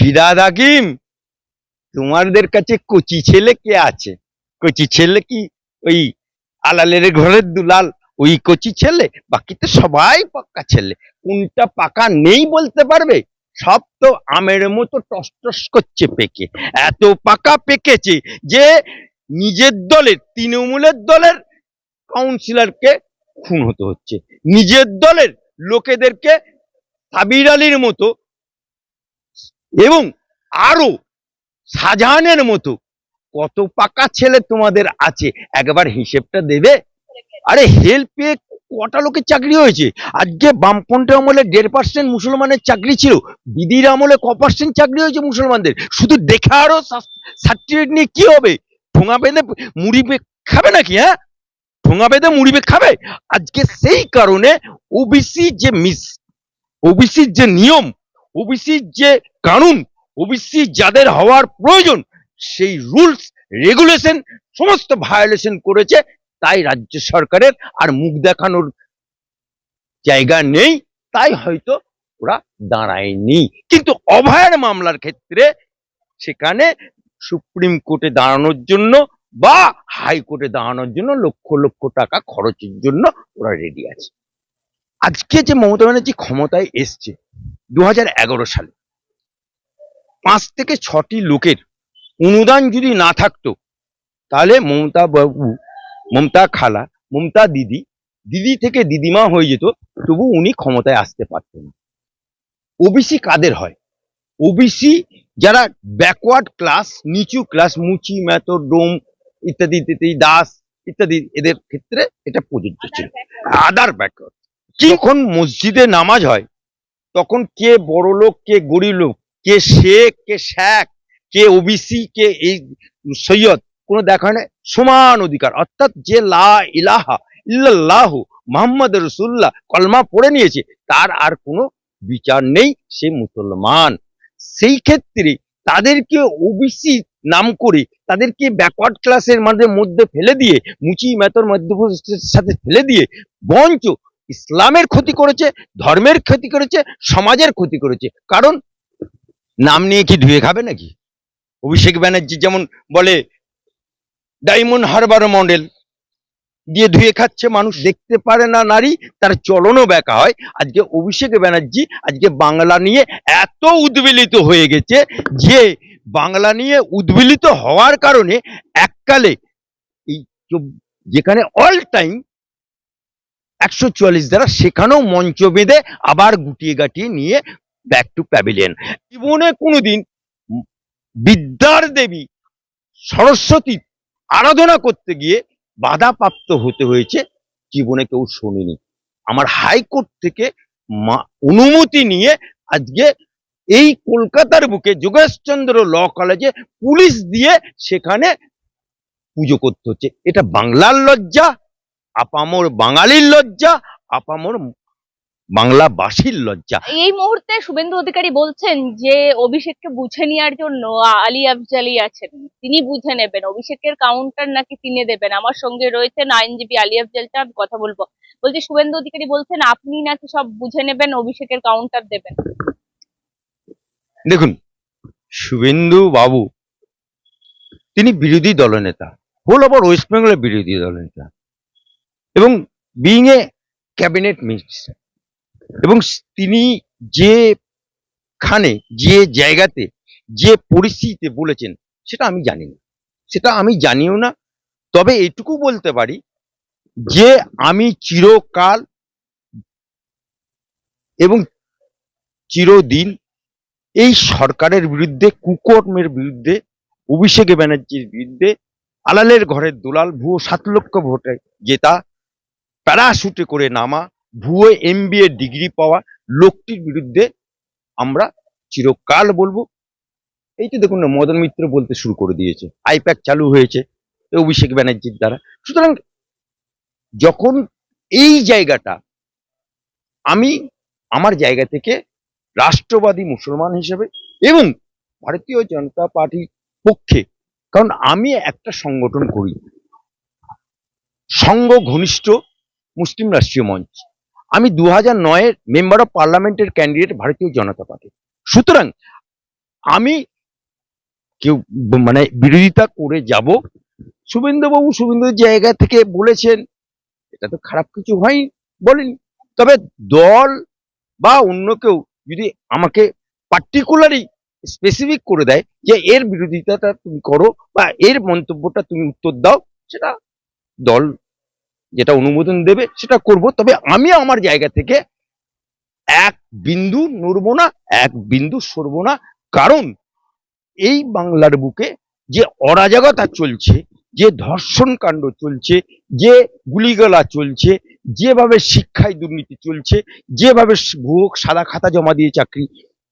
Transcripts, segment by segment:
ফিরাদ হাকিম তোমাদের কাছে কচি ছেলে কে আছে? কচি ছেলে কি ওই আলালের ঘরের দুলাল? ওই কচি ছেলে? বাকি তো সবাই পাক্কা ছেলে। কোনটা পাকা নেই বলতে পারবে? সব তো আমের মতো টস করছে পেকে। এত পাকা পেকেছে যে নিজের দলের, তৃণমূলের দলের কাউন্সিলরকে খুন হতে হচ্ছে। নিজের দলের লোকেদেরকে সাবির আলীর মতো এবং আরও শাহজাহানের মতো কত পাকা ছেলে তোমাদের আছে। একবার হিসেবটা দেবে। আরে হেল্পে কটা লোকের চাকরি হয়েছে? আজকে বামপন্থী আমলে দেড় পার্সেন্ট মুসলমানের চাকরি ছিল। দিদির আমলে ক পার্সেন্ট চাকরি হয়েছে মুসলমানদের। শুধু দেখে আরও সার্টিফিকেট নিয়ে কি হবে? ঠোঙা বেঁধে মুড়ি খাবে নাকি হ্যাঁ? ঠোঙা বেঁধে মুড়ি খাবে? আজকে সেই কারণে ওবিসি যে মিস ওবিসির যে নিয়ম ওবিসির যে কানুন ওবিসি যাদের হওয়ার প্রয়োজন, সেই রুলস, রেগুলেশন, সমস্ত ভায়োলেশন করেছে, তাই রাজ্য সরকারের আর মুখ দেখানোর জায়গা নেই, তাই হয়তো ওরা দাঁড়ায়নি। কিন্তু অভয়ার মামলার ক্ষেত্রে সেখানে সুপ্রিম কোর্টে দাঁড়ানোর জন্য বা হাইকোর্টে দাঁড়ানোর জন্য লক্ষ লক্ষ টাকা খরচের জন্য ওরা রেডি আছে। আজকে যে মমতা ব্যানার্জি ক্ষমতায় এসছে দু হাজার এগারো সালে পাঁচ থেকে ছটি লোকের অনুদান যদি না থাকতো তাহলে মমতা বাবু মমতা খালা মমতা দিদি দিদি থেকে দিদিমা হয়ে যেত তবু উনি ক্ষমতায় আসতে পারতেন ওবিসি কাদের হয়? ওবিসি যারা ব্যাকওয়ার্ড ক্লাস নিচু ক্লাস মুচি মেতো ডোম ইত্যাদি ইত্যাদি দাস ইত্যাদি এদের ক্ষেত্রে এটা প্রযোজ্য ছিল। আদার ব্যাকওয়ার্ড যখন মসজিদে নামাজ হয় তখন কে বড় লোক কে গরিব লোক কে শেখ কে শেখ কে ওবিসি কে এই সৈয়দ, কোনো দেখা হয় না সমান অধিকার। অর্থাৎ যে লা ইলাহা ইল্লাল্লাহু মোহাম্মদ রসুল্লাহ কলমা পড়ে নিয়েছে, তার আর কোনো বিচার নেই সে মুসলমান। সেই ক্ষেত্রে তাদেরকে ওবিসি নাম করে, তাদেরকে ব্যাকওয়ার্ড ক্লাসের মাঝে মধ্যে ফেলে দিয়ে, মুচি মেতর মধ্যপ্রদেশের সাথে ফেলে দিয়ে বঞ্চ ইসলামের ক্ষতি করেছে, ধর্মের ক্ষতি করেছে, সমাজের ক্ষতি করেছে। কারণ নাম নিয়ে কি ধুয়ে খাবে নাকি? অভিষেক ব্যানার্জি যেমন বলে, ডায়মন্ড হারবার মডেল দিয়ে ধুয়ে খাচ্ছে মানুষ। দেখতে পারে না নারী, তার চলনও ব্যাকা হয়। আজকে অভিষেক ব্যানার্জি আজকে বাংলা নিয়ে এত উদ্বেলিত হয়ে গেছে যে বাংলা নিয়ে উদ্বেলিত হওয়ার কারণে এককালে এই যেখানে অল টাইম একশো চুয়াল্লিশ দ্বারা সেখানেও মঞ্চ বেঁধে আবার গুটিয়ে গাটিয়ে নিয়ে ব্যাক টু প্যাভিলিয়ন জীবনে কোনোদিন বিদ্যার দেবী সরস্বতী আরাধনা করতে গিয়ে বাধাপ্রাপ্ত হতে হয়েছে, জীবনে কেউ শুনিনি। আমার হাইকোর্ট থেকে মা- অনুমতি নিয়ে আজকে এই কলকাতার বুকে যোগেশচন্দ্র ল কলেজে পুলিশ দিয়ে সেখানে পুজো করতে হচ্ছে। এটা বাংলার লজ্জা, আপামর বাঙালির লজ্জা, আপামর বাংলাবাসীর লজ্জা। এই মুহূর্তে শুভেন্দু অধিকারী বলছেন যে অভিষেককে বুঝে নেওয়ার জন্য আলী আফজালি আছেন। তিনি বুঝে নেবেন। অভিষেকের কাউন্টার নাকি তিনি দেবেন? আমার সঙ্গে রয়েছেন আইনজীবী আলী আফজালটা আমি কথা বলব। বলছি শুভেন্দু অধিকারী বলছেন আপনি নাকি সব বুঝে নেবেন অভিষেকের কাউন্টার দেবেন? দেখুন শুভেন্দু বাবু তিনি বিরোধী দলনেতা। হোল ওভার ওয়েস্ট বেঙ্গলের বিরোধী দলনেতা। এবং বিং এ ক্যাবিনেট মিনিস্টার এবং তিনি যেখানে যে জায়গাতে, যে পরিস্থিতিতে বলেছেন, সেটা আমি জানি না। সেটা আমি জানিও না। তবে এটুকু বলতে পারি যে আমি চিরকাল এবং চিরদিন এই সরকারের বিরুদ্ধে, কুকর্মের বিরুদ্ধে, অভিষেক ব্যানার্জির বিরুদ্ধে, আলালের ঘরের দুলাল, ভুয়ো সাত লক্ষ ভোটে জেতা, প্যারাশুটে করে নামা ভুয়ো এমবিএ ডিগ্রি পাওয়া লোকটির বিরুদ্ধে আমরা চিরকাল বলব। এই তো দেখুন না, মদন মিত্র বলতে শুরু করে দিয়েছে। আইপ্যাক চালু হয়েছে, অভিষেক ব্যানার্জির দ্বারা। সুতরাং যখন এই জায়গাটা আমি আমার জায়গা থেকে রাষ্ট্রবাদী মুসলমান হিসেবে এবং ভারতীয় জনতা পার্টির পক্ষে, কারণ আমি একটা সংগঠন করি সংঘ ঘনিষ্ঠ মুসলিম রাষ্ট্রীয় মঞ্চ। আমি দু হাজার নয়ের মেম্বার অফ পার্লামেন্টের ক্যান্ডিডেট ভারতীয় জনতা পার্টি। সুতরাং আমি কেউ মানে বিরোধিতা করে যাব। শুভেন্দুবাবু শুভেন্দুর জায়গা থেকে বলেছেন, এটা তো খারাপ কিছু হয়নি বলেন। তবে দল বা অন্য কেউ যদি আমাকে পার্টিকুলারই স্পেসিফিক করে দেয় যে এর বিরোধিতাটা তুমি করো বা এর মন্তব্যটা তুমি উত্তর দাও, সেটা দল যেটা অনুমোদন দেবে, সেটা করব। তবে আমি আমার জায়গা থেকে এক বিন্দু নড়বো না, এক বিন্দু সরবো না। কারণ এই বাংলার বুকে যে অরাজকতা চলছে, যে ধর্ষণ কাণ্ড চলছে, যে গুলিগলা চলছে, যেভাবে শিক্ষায় দুর্নীতি চলছে, যেভাবে ভুয়ো সাদা খাতা জমা দিয়ে চাকরি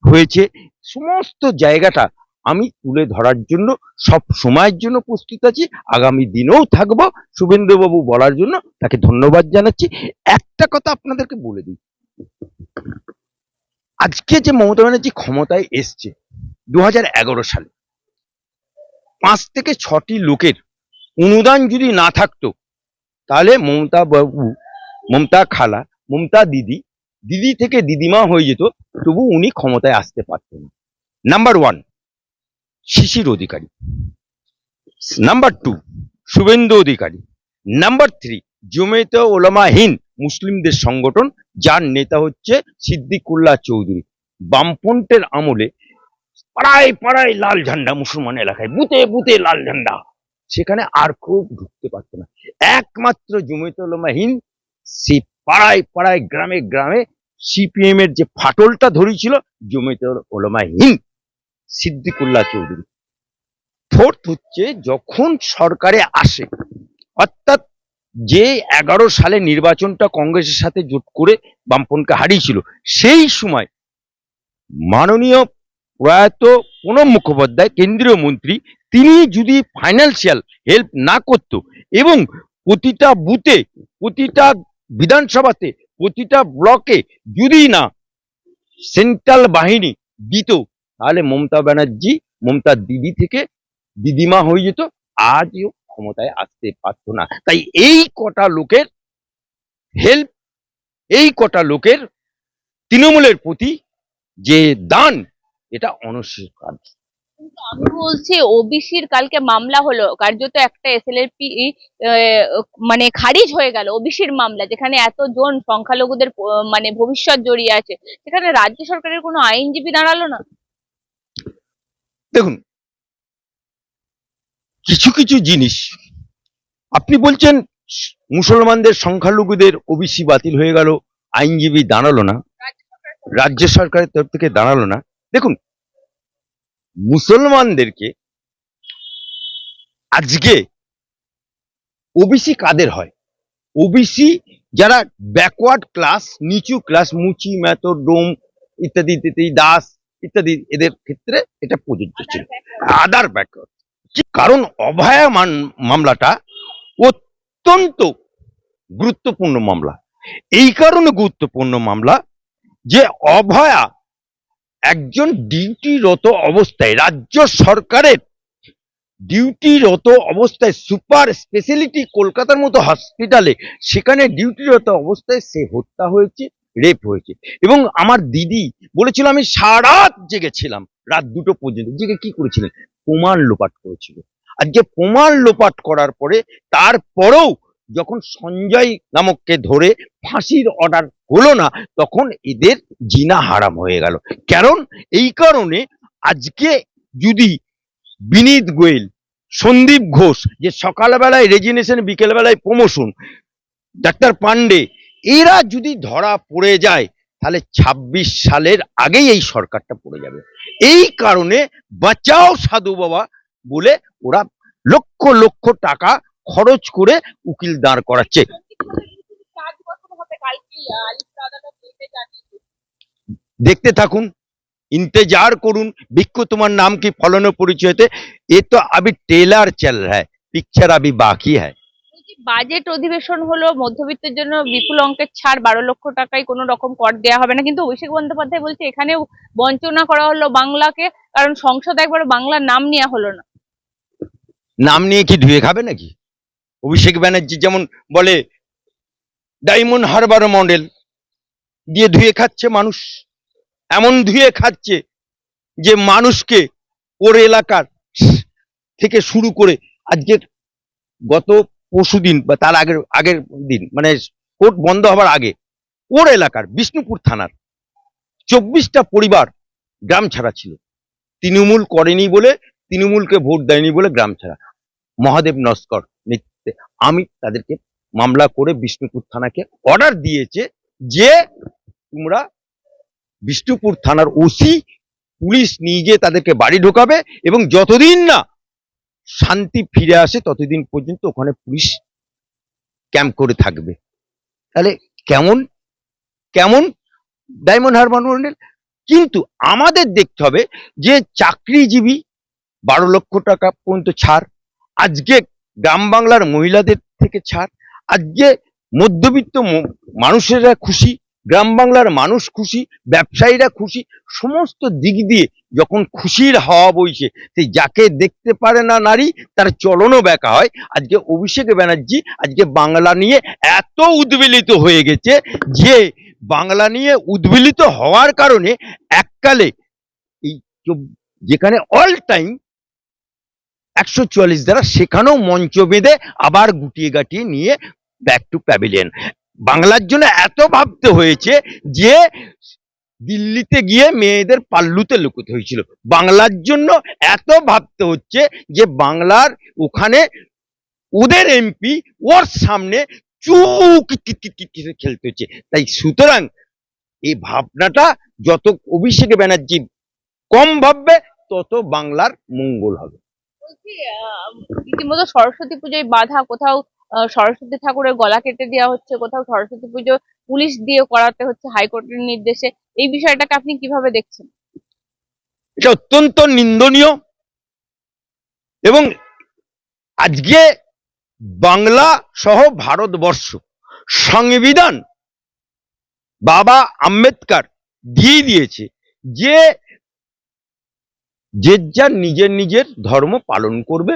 হয়েছে, সমস্ত জায়গাটা আমি তুলে ধরার জন্য, সব সময়ের জন্য প্রস্তুত আছি। আগামী দিনেও থাকব। শুভেন্দুবাবু বলার জন্য তাকে ধন্যবাদ জানাচ্ছি। একটা কথা আপনাদেরকে বলে দিই। আজকে যে মমতা ব্যানার্জি ক্ষমতায় এসছে দু হাজার এগারো সালে, পাঁচ থেকে ছটি লোকের অনুদান যদি না থাকতো, তাহলে মমতা বাবু, মমতা খালা, মমতা দিদি দিদি থেকে দিদিমা হয়ে যেত, তবু উনি ক্ষমতায় আসতে পারতেন number one Shishir Adhikari. Number two Suvendu Adhikari. Number three Jamiat Ulama e Hind মুসলিমদের সংগঠন, যার নেতা হচ্ছে সিদ্দিকুল্লাহ চৌধুরী। বামপন্টের আমলে পাড়ায় পাড়ায় লাল ঝান্ডা মুসলমান এলাকায় বুতে বুতে লাল ঝান্ডা। সেখানে আর খুব ঢুকতে পারতো না। একমাত্র জমিয়ত উলামাহীন সে পাড়ায় পাড়ায়, গ্রামে গ্রামে সিপিএম এর যে ফাটলটা ধরেছিল, জমিয়ত ওলামাহীন। সিদ্দিকুল্লাহ চৌধুরী। ফোর্থ হচ্ছে যখন সরকারে আসে, অর্থাৎ যে এগারো সালে নির্বাচনটা কংগ্রেসের সাথে জোট করে বামপনকে হারিয়েছিল, সেই সময় মাননীয় প্রয়াত প্রণব মুখোপাধ্যায়, কেন্দ্রীয় মন্ত্রী, তিনি যদি ফাইন্যান্সিয়াল হেল্প না করত এবং প্রতিটা বুথে, প্রতিটা বিধানসভাতে, প্রতিটা ব্লকে যদি না সেন্ট্রাল বাহিনী দিত তাহলে মমতা ব্যানার্জি, মমতা দিদি থেকে দিদিমা হয়ে যেত, আজও ক্ষমতায় আসতে পারতো না। তাই এই কটা লোকের হেল্প এই কটা লোকের তৃণমূলের প্রতি যে দান, এটা অনস্বীকার্য আমি বলছি ওবিসির কালকে মামলা হলো, কার্যত একটা এসএলএপি মানে খারিজ হয়ে গেল ওবিসির মামলা, যেখানে এতজন সংখ্যালঘুদের মানে ভবিষ্যৎ জড়িয়ে আছে। সেখানে রাজ্য সরকারের কোনো আইনজীবী দাঁড়াল না? দেখুন, কিছু কিছু জিনিস, আপনি বলছেন মুসলমানদের সংখ্যালঘুদের ওবিসি বাতিল হয়ে গেল, আইনজীবী দাঁড়াল না, রাজ্য সরকারের তরফ থেকে দাঁড়াল না। দেখুন, মুসলমানদেরকে আজকে ওবিসি কাদের হয়? ওবিসি যারা ব্যাকওয়ার্ড ক্লাস নিচু ক্লাস মুচি মেতো ডোম, ইত্যাদি ইত্যাদি, দাস ইত্যাদি এদের ক্ষেত্রে এটা প্রযোজ্য ছিল। আদার ব্যাকওয়ার্ড কারণ অভয়া মান- মামলাটা অত্যন্ত গুরুত্বপূর্ণ মামলা। এই কারণে গুরুত্বপূর্ণ মামলা যে অভয়া একজন ডিউটিরত অবস্থায় রাজ্য সরকারের ডিউটিরত অবস্থায় সুপার স্পেশালিটি কলকাতার মতো হসপিটালে সেখানে ডিউটিরত অবস্থায় সে হত্যা হয়েছে। রেপ হয়েছে। এবং আমার দিদি বলেছিল, আমি সারা রাত জেগেছিলাম, রাত দুটো পর্যন্ত। জেগে কি করেছিলেন? প্রমাণ লোপাট করেছিল। আর যে প্রমাণ লোপাট করার পরে তারপরেও যখন সঞ্জয় নামককে ধরে ফাঁসির অর্ডার হলো না, তখন এদের জিনা হারাম হয়ে গেল। কারণ এই কারণে আজকে যদি বিনীত গোয়েল, সন্দীপ ঘোষ যে সকালবেলায় রেজিনেশন বিকেলবেলায় প্রমোশন ডাক্তার পান্ডে এরা যদি ধরা পড়ে যায়, তাহলে ২৬ সালের আগেই এই সরকারটা পড়ে যাবে। এই কারণে বাঁচাও সাধু বাবা বলে ওরা লক্ষ লক্ষ টাকা খরচ করে উকিল দাঁড় করাচ্ছে। দেখতে থাকুন, ইন্তেজার করুন, ভিক্ষু তোমার নাম কি ফলনের পরিচয়তে? এ তো আবি টেলার চাল রা পিকচার আবি বাকি হ্যাঁ বাজেট অধিবেশন হলো, মধ্যবিত্তের জন্য বিপুল অঙ্কের ছাড় বারো লক্ষ টাকায় কোনো রকম কর দেওয়া হবে না। কিন্তু অভিষেক বন্দ্যোপাধ্যায় বলছে, এখানেও বঞ্চনা করা হলো বাংলাকে, কারণ সংসদ একবার বাংলার নাম নেওয়া হলো না। নাম নিয়ে কি ধুয়ে খাবে নাকি? অভিষেক ব্যানার্জি যেমন বলে, ডায়মন্ড হারবার মডেল দিয়ে ধুয়ে খাচ্ছে মানুষ। এমন ধুয়ে খাচ্ছে যে মানুষকে ওর এলাকার থেকে শুরু করে আজকে গত পরশুদিন বা তার আগের আগের দিন মানে কোর্ট বন্ধ হবার আগে, ওর এলাকার বিষ্ণুপুর থানার চব্বিশটা পরিবার গ্রাম ছাড়া ছিল। তৃণমূল করেনি বলে, তৃণমূলকে ভোট দেয়নি বলে গ্রাম ছাড়া। মহাদেব নস্কর নেতৃত্বে আমি তাদেরকে মামলা করে বিষ্ণুপুর থানাকে অর্ডার দিয়েছে যে তোমরা বিষ্ণুপুর থানার ওসি পুলিশ নিয়ে গিয়ে তাদেরকে বাড়ি ঢোকাবে এবং যতদিন না শান্তি ফিরে আসে ততদিন পর্যন্ত ওখানে পুলিশ ক্যাম্প করে থাকবে। তাহলে কেমন? কেমন? ডায়মন্ড হারবার কিন্তু আমাদের দেখতে হবে যে চাকরিজীবী বারো লক্ষ টাকা পর্যন্ত ছাড়, আজকে গ্রাম বাংলার মহিলাদের থেকে ছাড়, আজকে মধ্যবিত্ত মানুষেরা খুশি, গ্রাম বাংলার মানুষ খুশি, ব্যবসায়ীরা খুশি, সমস্ত দিক দিয়ে যখন খুশির হাওয়া বইছে, সেই যাকে দেখতে পারে না নারী, তার চলনও ব্যাকা হয়। আজকে অভিষেক ব্যানার্জি আজকে বাংলা নিয়ে এত উদ্বেলিত হয়ে গেছে যে বাংলা নিয়ে উদ্বেলিত হওয়ার কারণে এককালে এই যেখানে অল টাইম একশো চুয়াল্লিশ দ্বারা সেখানেও মঞ্চ বেঁধে আবার গুটিয়ে গাটিয়ে নিয়ে ব্যাক টু প্যাভিলিয়ন বাংলার জন্য এত ভাবতে হয়েছে যে দিল্লিতে গিয়ে মেয়েদের পাল্লুতে লুকোতে হয়েছিল। বাংলার জন্য এত ভাবতে হচ্ছে যে বাংলার ওখানে ওদের এমপি ওর সামনে চুপ খেলতে হচ্ছে। তাই সুতরাং এই ভাবনাটা যত অভিষেক ব্যানার্জি কম ভাববে, তত বাংলার মঙ্গল হবে। রীতিমতো সরস্বতী পুজোয় বাধা, কোথাও সরস্বতী ঠাকুরের গলা কেটে দেওয়া হচ্ছে, কোথাও সরস্বতী পুজো পুলিশ দিয়ে করাতে হচ্ছে হাইকোর্টের নির্দেশে। এই বিষয়টাকে আপনি কীভাবে দেখছেন? এটা অত্যন্ত নিন্দনীয় এবং আজকে বাংলা সহ ভারতবর্ষ সংবিধান বাবা আম্বেদকর দিয়ে দিয়েছে যে যে যার নিজের নিজের ধর্ম পালন করবে,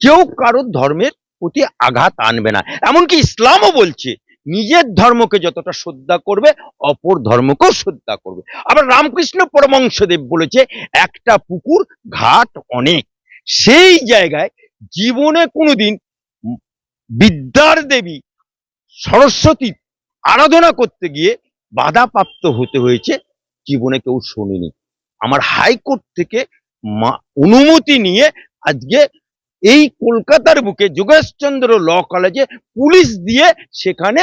কেউ কারোর ধর্মের প্রতি আঘাত আনবে না। এমনকি ইসলামও বলছে নিজের ধর্মকে যতটা শ্রদ্ধা করবে, অপর ধর্মকেও শ্রদ্ধা করবে। আবার রামকৃষ্ণ পরমংশদেব বলেছে, একটা পুকুর, ঘাট অনেক। সেই জায়গায় জীবনে কোনোদিন বিদ্যার দেবী সরস্বতী আরাধনা করতে গিয়ে বাধাপ্রাপ্ত হতে হয়েছে, জীবনে কেউ শোনেনি। আমার হাইকোর্ট থেকে অনুমতি নিয়ে আজকে এই কলকাতার বুকে যোগেশচন্দ্র ল কলেজে পুলিশ দিয়ে সেখানে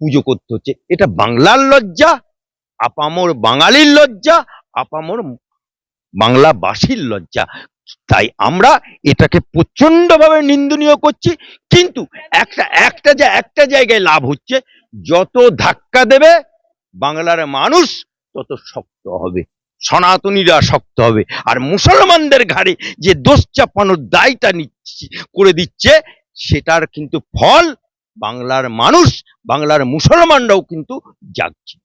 পুজো করতে হচ্ছে। এটা বাংলার লজ্জা, আপামর বাঙালির লজ্জা, আপামর বাংলাবাসীর লজ্জা। তাই আমরা এটাকে প্রচন্ডভাবে নিন্দনীয় করছি। কিন্তু একটা একটা যা একটা জায়গায় লাভ হচ্ছে, যত ধাক্কা দেবে বাংলার মানুষ, তত শক্ত হবে। সনাতনীরা শক্ত হবে। আর মুসলমানদের ঘাড়ে যে দোষ চাপানোর দায়টা নিচ্ছে, করে দিচ্ছে, সেটার কিন্তু ফল বাংলার মানুষ, বাংলার মুসলমানরাও কিন্তু জাগছে।